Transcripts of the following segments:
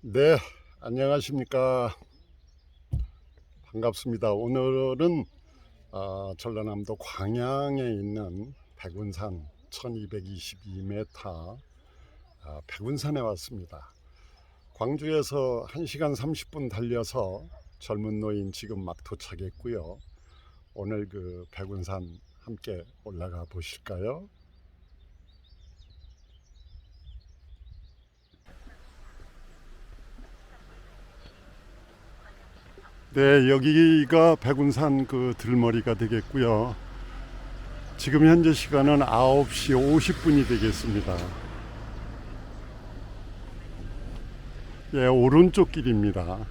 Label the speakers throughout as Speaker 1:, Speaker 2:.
Speaker 1: 네, 안녕하십니까. 반갑습니다. 오늘은 어, 전라남도 광양에 있는 백운산 1222m 아, 백운산에 왔습니다. 광주에서 1시간 30분 달려서 젊은 노인 지금 막 도착했고요. 오늘 그 백운산 함께 올라가 보실까요? 네, 여기가 백운산 그 들머리가 되겠고요. 지금 현재 시간은 9시 50분이 되겠습니다. 예, 오른쪽 길입니다.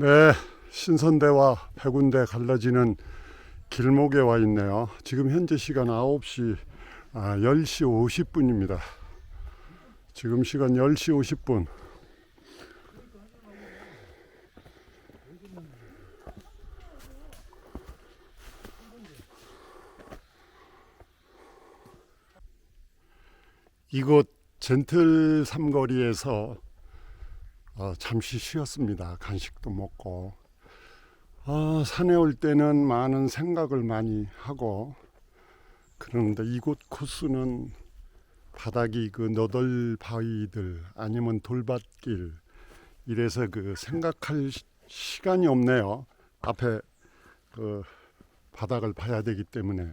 Speaker 1: 네, 신선대와 백운대 갈라지는 길목에 와 있네요. 지금 현재 시간 9시, 아, 10시 50분입니다. 지금 시간 10시 50분. 이곳 젠틀 삼거리에서 어, 잠시 쉬었습니다. 간식도 먹고. 아, 산에 올 때는 많은 생각을 많이 하고 그러는데 이곳 코스는 바닥이 그 너덜 바위들 아니면 돌밭길 이래서 그 생각할 시- 시간이 없네요. 앞에 그 바닥을 봐야 되기 때문에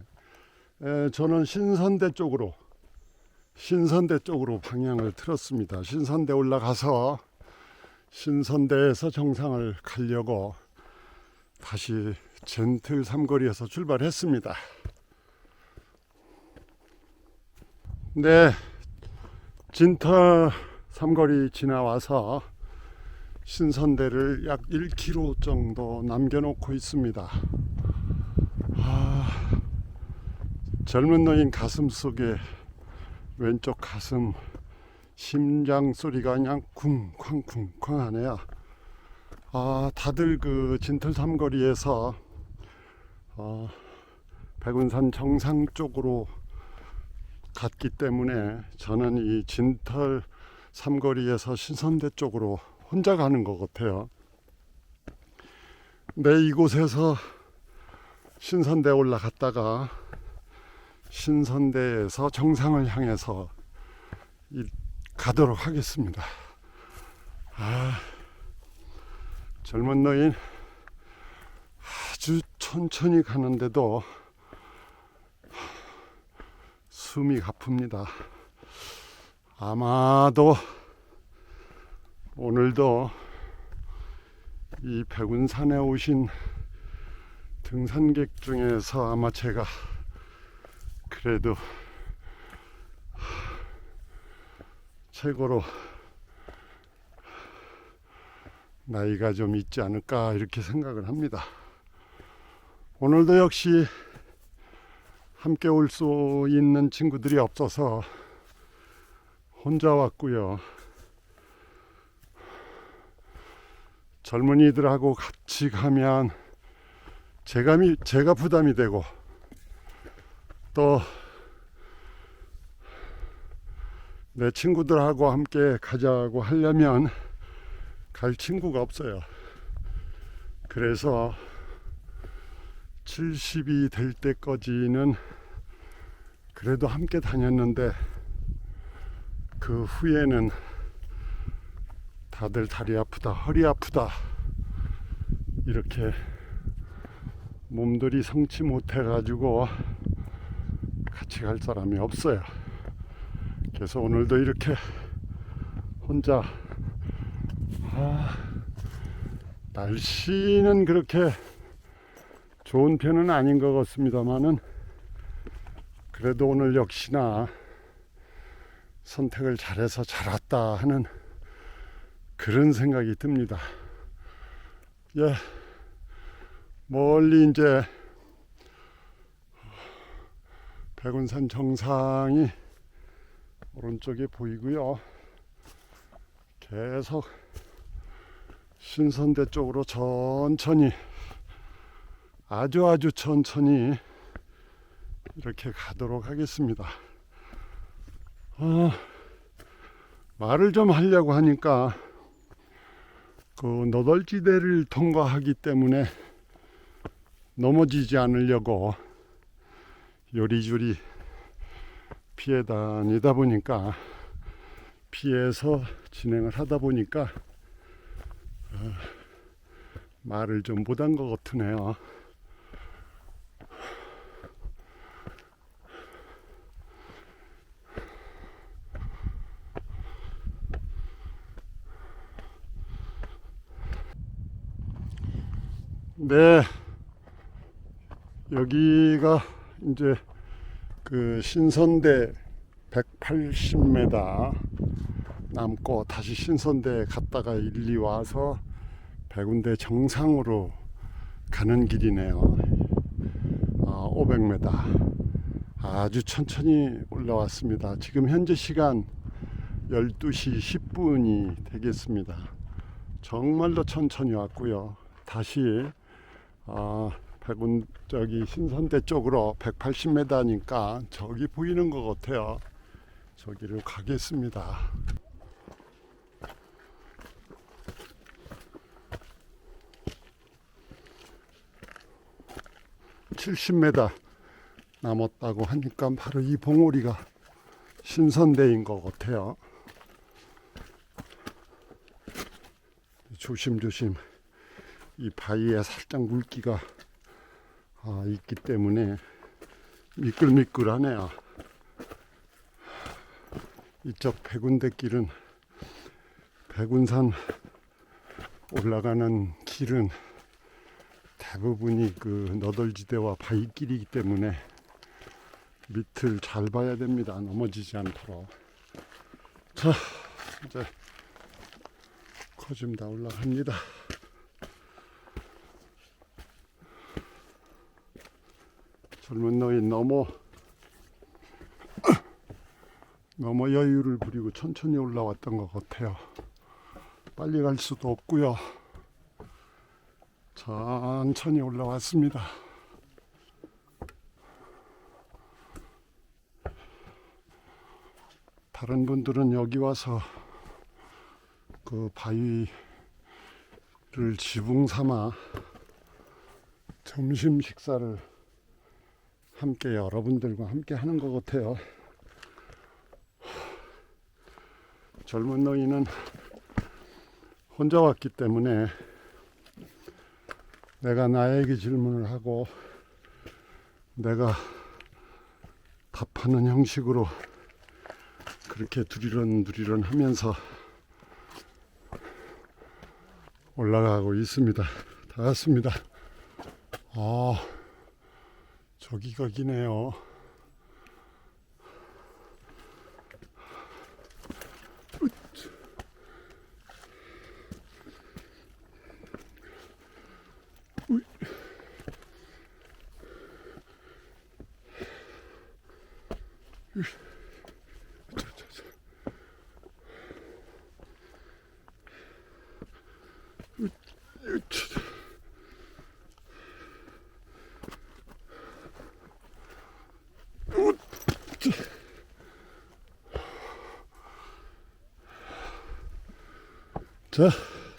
Speaker 1: 에, 저는 신선대 쪽으로 신선대 쪽으로 방향을 틀었습니다. 신선대 올라가서 신선대에서 정상을 가려고 다시 젠틀 삼거리에서 출발했습니다. 네, 진터 삼거리 지나와서 신선대를 약 1km 정도 남겨놓고 있습니다. 아, 젊은 노인 가슴 속에 왼쪽 가슴 심장 소리가 그냥 쿵쾅쿵쾅 하네요. 아, 다들 그 진털 삼거리에서 어, 백운산 정상 쪽으로 갔기 때문에 저는 이 진털 삼거리에서 신선대 쪽으로 혼자 가는 것 같아요. 네, 이곳에서 신선대 올라갔다가 신선대에서 정상을 향해서 이- 가도록 하겠습니다. 아, 젊은 노인 아주 천천히 가는데도 숨이 가픕니다. 아마도 오늘도 이 백운산에 오신 등산객 중에서 아마 제가 그래도 최고로 나이가 좀 있지 않을까 이렇게 생각을 합니다. 오늘도 역시 함께 올 수 있는 친구들이 없어서 혼자 왔고요. 젊은이들하고 같이 가면 미, 제가 부담이 되고 또 내 친구들하고 함께 가자고 하려면 갈 친구가 없어요. 그래서 70이 될 때까지는 그래도 함께 다녔는데 그 후에는 다들 다리 아프다, 허리 아프다 이렇게 몸들이 성치 못해 가지고 같이 갈 사람이 없어요. 그래서 오늘도 이렇게 혼자 아, 날씨는 그렇게 좋은 편은 아닌 것 같습니다만은 그래도 오늘 역시나 선택을 잘해서 잘 왔다 하는 그런 생각이 듭니다. 예, 멀리 이제 백운산 정상이 오른쪽에 보이고요. 계속 신선대 쪽으로 천천히 아주 아주 천천히 이렇게 가도록 하겠습니다. 아, 말을 좀 하려고 하니까 그 너덜지대를 통과하기 때문에 넘어지지 않으려고 요리조리 피해 다니다 보니까 피해서 진행을 하다 보니까 어, 말을 좀 못한 것 같으네요. 네, 여기가 이제 그 신선대 180m 남고 다시 신선대 갔다가 일리 와서 백운대 정상으로 가는 길이네요. 아, 500m. 아주 천천히 올라왔습니다. 지금 현재 시간 12시 10분이 되겠습니다. 정말로 천천히 왔고요. 다시 아, 백운 저기 신선대 쪽으로 180m니까 저기 보이는 것 같아요. 저기를 가겠습니다. 70m 남았다고 하니까 바로 이 봉우리가 신선대인 것 같아요. 조심조심 이 바위에 살짝 물기가 아, 있기 때문에 미끌미끌하네요. 이쪽 백운대 길은 백운산 올라가는 길은 대부분이 그 너덜지대와 바위길이기 때문에 밑을 잘 봐야 됩니다. 넘어지지 않도록. 자, 이제 거좀 다 올라갑니다. 젊은 너희 너무 너무 여유를 부리고 천천히 올라왔던 것 같아요. 빨리 갈 수도 없고요. 천천히 올라왔습니다. 다른 분들은 여기 와서 그 바위를 지붕 삼아 점심 식사를 함께 여러분들과 함께 하는 것 같아요. 젊은 너희는 혼자 왔기 때문에 내가 나에게 질문을 하고 내가 답하는 형식으로 그렇게 두리런 두리런 하면서 올라가고 있습니다. 다 왔습니다. 아, 저기가 기네요. 자,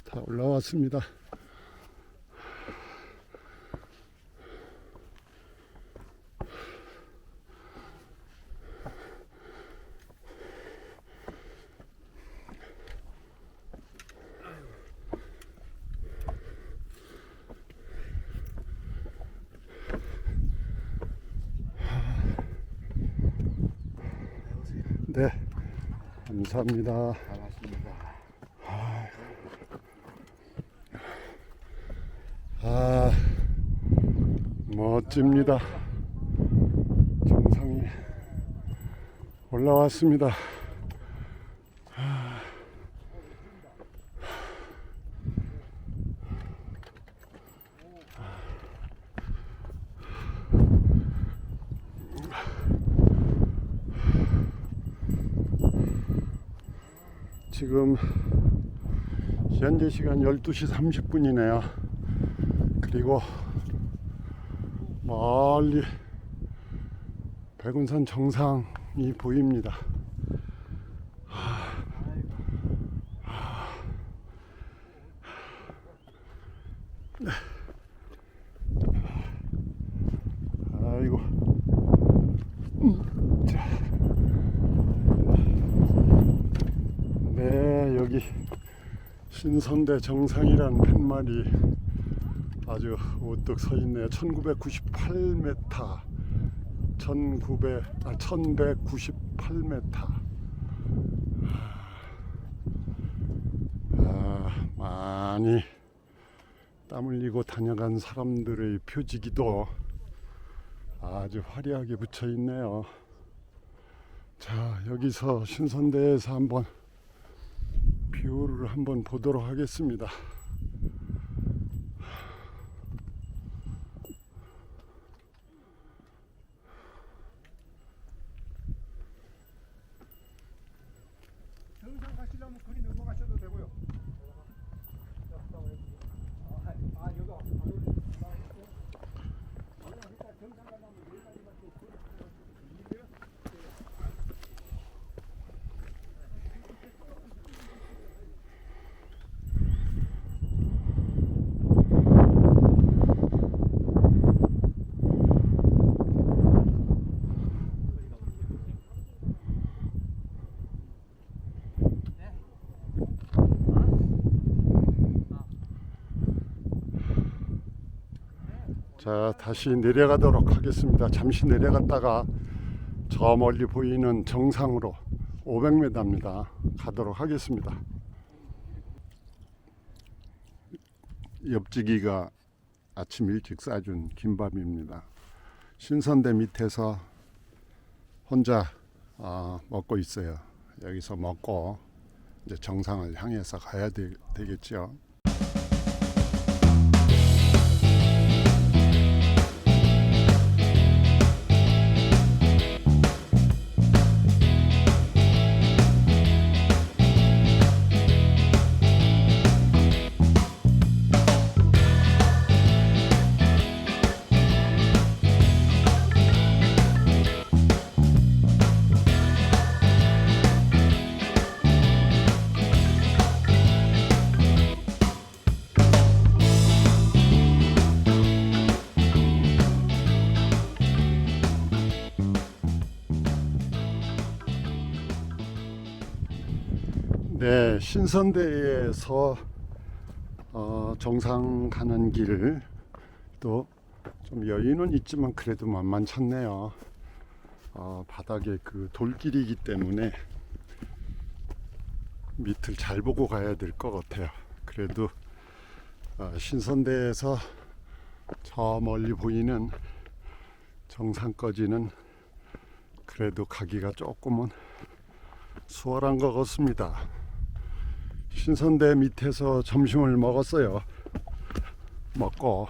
Speaker 1: 다 올라왔습니다. 네, 감사합니다. 아, 멋집니다. 정상에 올라왔습니다. 지금 현재 시간 12시 30분이네요. 그리고 멀리 백운산 정상이 보입니다. 아이고. 음, 자. 네, 여기 신선대 정상이란 팻말이 아주 우뚝 서 있네요. 1998m, 1900, 아, 1198m. 아, 많이 땀 흘리고 다녀간 사람들의 표지기도 아주 화려하게 붙여 있네요. 자, 여기서 신선대에서 한번 뷰를 한번 보도록 하겠습니다. 자, 다시 내려가도록 하겠습니다. 잠시 내려갔다가 저 멀리 보이는 정상으로 500m입니다. 가도록 하겠습니다. 옆지기가 아침 일찍 싸준 김밥입니다. 신선대 밑에서 혼자 어, 먹고 있어요. 여기서 먹고 이제 정상을 향해서 가야 되, 되겠죠. 신선대에서 어, 정상 가는 길또좀 여유는 있지만 그래도 만만찮네요. 어, 바닥에 그 돌길이기 때문에 밑을 잘 보고 가야 될 것 같아요. 그래도 어, 신선대에서 저 멀리 보이는 정상까지는 그래도 가기가 조금은 수월한 것 같습니다. 신선대 밑에서 점심을 먹었어요. 먹고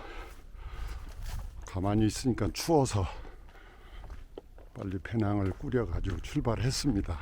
Speaker 1: 가만히 있으니까 추워서 빨리 배낭을 꾸려가지고 출발했습니다.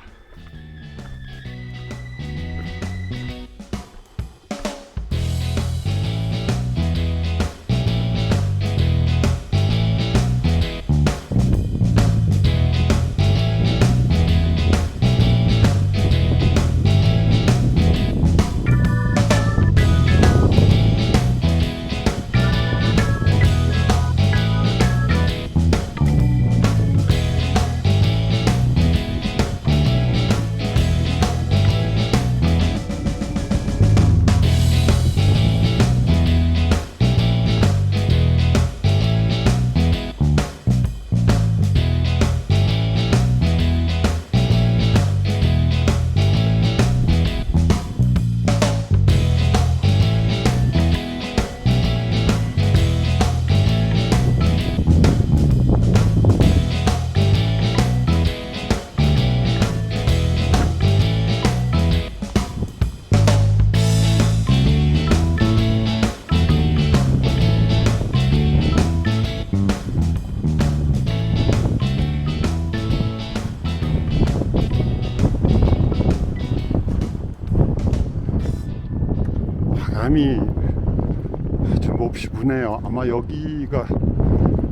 Speaker 1: 아주 몹시 부네요. 아마 여기가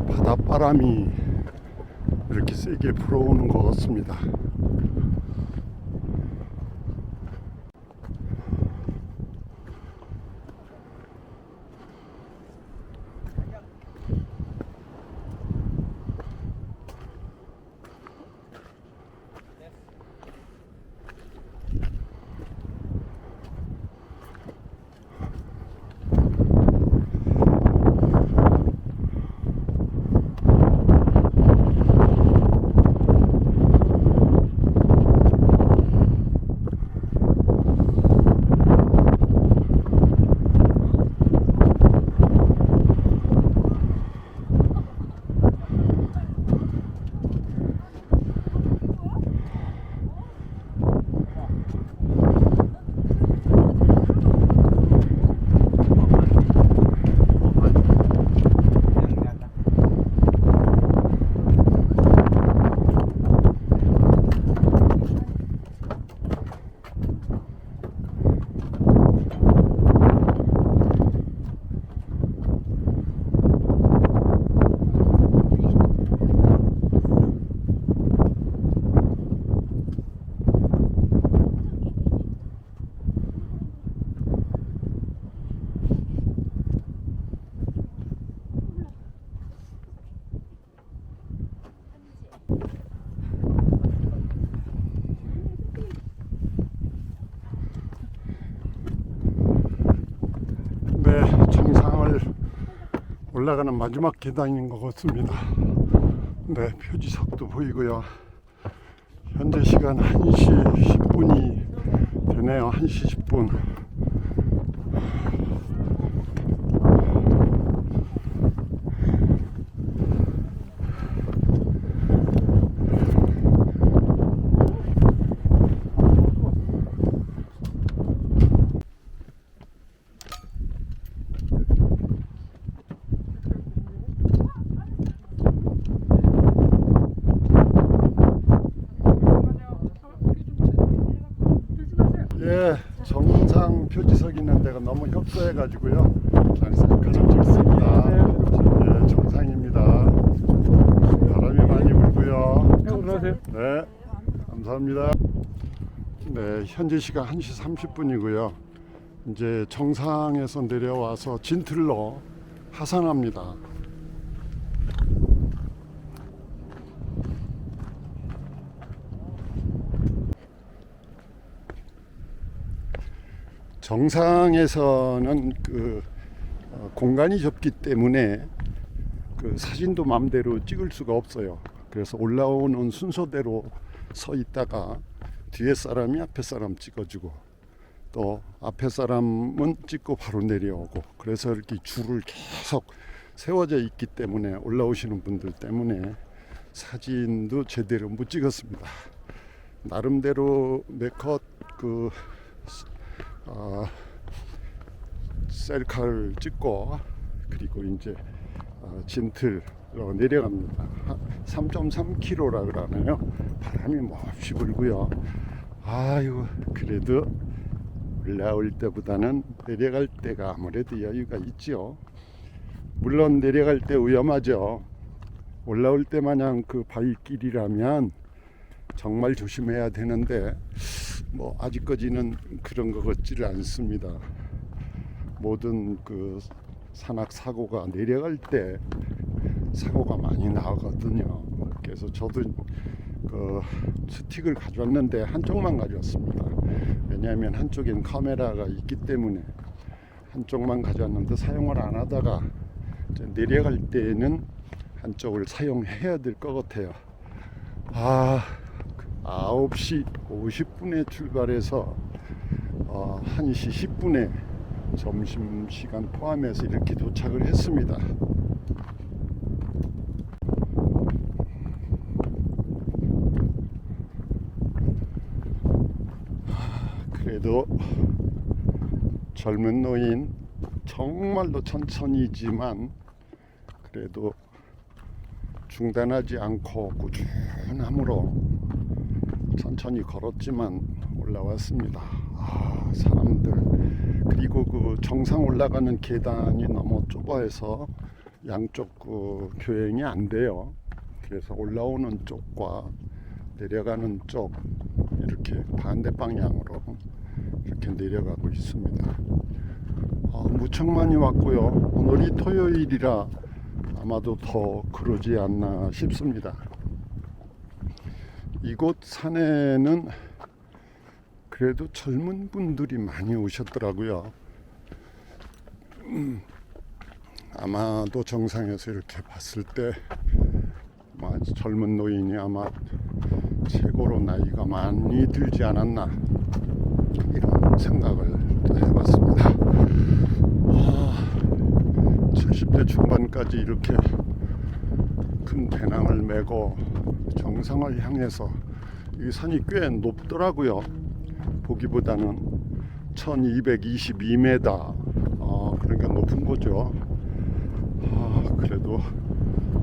Speaker 1: 바닷바람이 이렇게 세게 불어오는 것 같습니다. 올라가는 마지막 계단인 것 같습니다. 네, 표지석도 보이고요. 현재 시간 1시 10분이 되네요. 1시 10분. 예, 정상 표지석 있는 데가 항상 가장 좋습니다. 예, 정상입니다. 바람이 많이 불고요.
Speaker 2: 안녕하세요.
Speaker 1: 네, 감사합니다. 네, 현재 시간 1시 30분이고요. 이제 정상에서 내려와서 진틀로 하산합니다. 정상에서는 그 어, 공간이 좁기 때문에 그 사진도 마음대로 찍을 수가 없어요. 그래서 올라오는 순서대로 서 있다가 뒤에 사람이 앞에 사람 찍어주고 또 앞에 사람은 찍고 바로 내려오고 그래서 이렇게 줄을 계속 세워져 있기 때문에 올라오시는 분들 때문에 사진도 제대로 못 찍었습니다. 나름대로 네컷 그 아, 셀카를 찍고 그리고 이제 어, 진틀로 내려갑니다. 3.3km라 그러네요. 바람이 몹시 불고요. 아유 그래도 올라올 때보다는 내려갈 때가 아무래도 여유가 있죠. 물론 내려갈 때 위험하죠. 올라올 때 마냥 그 발길이라면 정말 조심해야 되는데 뭐 아직까지는 그런 것 같지를 않습니다. 모든 그 산악 사고가 내려갈 때 사고가 많이 나거든요. 그래서 저도 그 스틱을 가져왔는데 한쪽만 가져왔습니다. 왜냐하면 한쪽엔 카메라가 있기 때문에 한쪽만 가져왔는데 사용을 안 하다가 내려갈 때는 한쪽을 사용해야 될 것 같아요. 아, 9시 50분에 출발해서 어, 1시 10분에 점심시간 포함해서 이렇게 도착을 했습니다. 그래도 젊은 노인 정말로 천천히지만 그래도 중단하지 않고 꾸준함으로 천천히 걸었지만 올라왔습니다. 아, 사람들 그리고 그 정상 올라가는 계단이 너무 좁아서 양쪽 그 교행이 안 돼요. 그래서 올라오는 쪽과 내려가는 쪽 이렇게 반대 방향으로 이렇게 내려가고 있습니다. 아, 무척 많이 왔고요. 오늘이 토요일이라 아마도 더 그러지 않나 싶습니다. 이곳 산에는 그래도 젊은 분들이 많이 오셨더라고요. 음, 아마도 정상에서 이렇게 봤을 때 젊은 노인이 아마 최고로 나이가 많이 들지 않았나 이런 생각을 또 해봤습니다. 아, 70대 중반까지 이렇게 큰 배낭을 메고 정상을 향해서 이 산이 꽤 높더라고요. 보기보다는 1222m 어, 그러니까 높은 거죠. 아, 그래도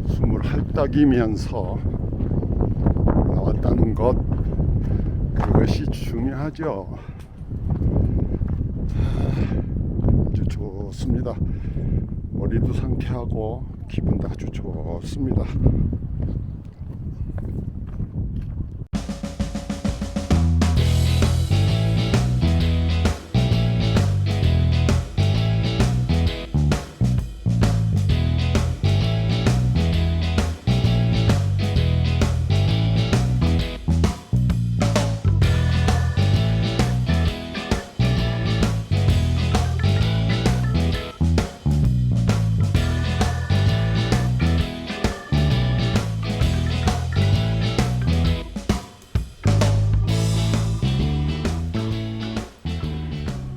Speaker 1: 숨을 헐떡이면서 나왔다는 것 그것이 중요하죠. 아, 아주 좋습니다. 머리도 상쾌하고 기분도 아주 좋습니다.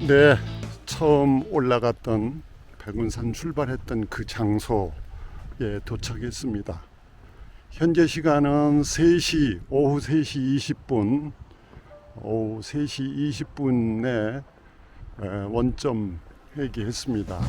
Speaker 1: 네, 처음 올라갔던 백운산 출발했던 그 장소에 도착했습니다. 현재 시간은 3시, 오후 3시 20분, 오후 3시 20분에 원점 회귀했습니다.